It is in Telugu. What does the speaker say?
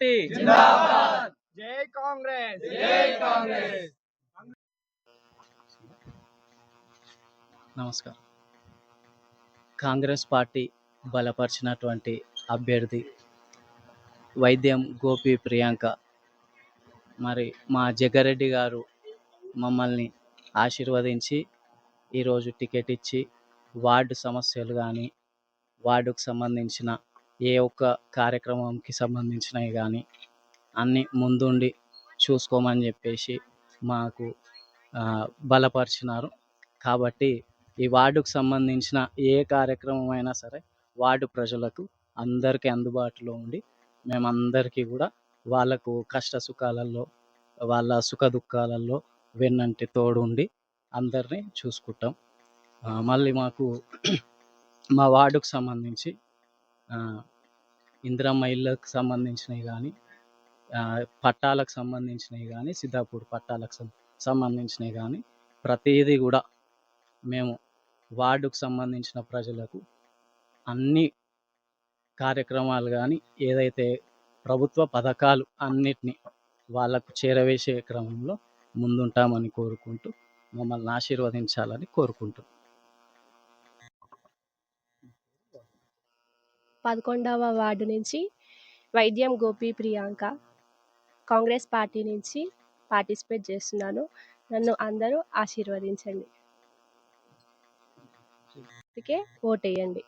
జై కాంగ్రెస్! నమస్కారం. కాంగ్రెస్ పార్టీ బలపరిచినటువంటి అభ్యర్థి వైద్యం గోపి ప్రియాంక. మరి మా జగ్గారెడ్డి గారు మమ్మల్ని ఆశీర్వదించి ఈరోజు టికెట్ ఇచ్చి వార్డు సమస్యలు కానీ వార్డుకు సంబంధించిన ఏ ఒక్క కార్యక్రమంకి సంబంధించినవి కానీ అన్నీ ముందుండి చూసుకోమని చెప్పేసి మాకు బలపరిచినారు. కాబట్టి ఈ వార్డుకు సంబంధించిన ఏ కార్యక్రమం అయినా సరే వార్డు ప్రజలకు అందరికీ అందుబాటులో ఉండి మేమందరికీ కూడా వాళ్ళకు కష్ట సుఖాలలో వాళ్ళ సుఖ దుఃఖాలలో వెన్నంటి తోడు ఉండి అందరినీ చూసుకుంటాం. మళ్ళీ మాకు మా వార్డుకు సంబంధించి ఇందిరమ్మ ఇళ్ళకు సంబంధించినవి కానీ పట్టాలకు సంబంధించినవి కానీ సిద్ధాపూర్ పట్టాలకు సం- సంబంధించినవి కానీ ప్రతిదీ కూడా మేము వార్డుకు సంబంధించిన ప్రజలకు అన్ని కార్యక్రమాలు కానీ ఏదైతే ప్రభుత్వ పథకాలు అన్నిటినీ వాళ్ళకు చేరవేసే క్రమంలో ముందుంటామని కోరుకుంటూ మమ్మల్ని ఆశీర్వదించాలని కోరుకుంటున్నాం. పదకొండవ వార్డు నుంచి వైద్యం గోపి ప్రియాంక. కాంగ్రెస్ పార్టీ నుంచి పార్టిసిపేట్ చేస్తున్నాను. నన్ను అందరూ ఆశీర్వదించండి. అందుకే ఓటేయండి.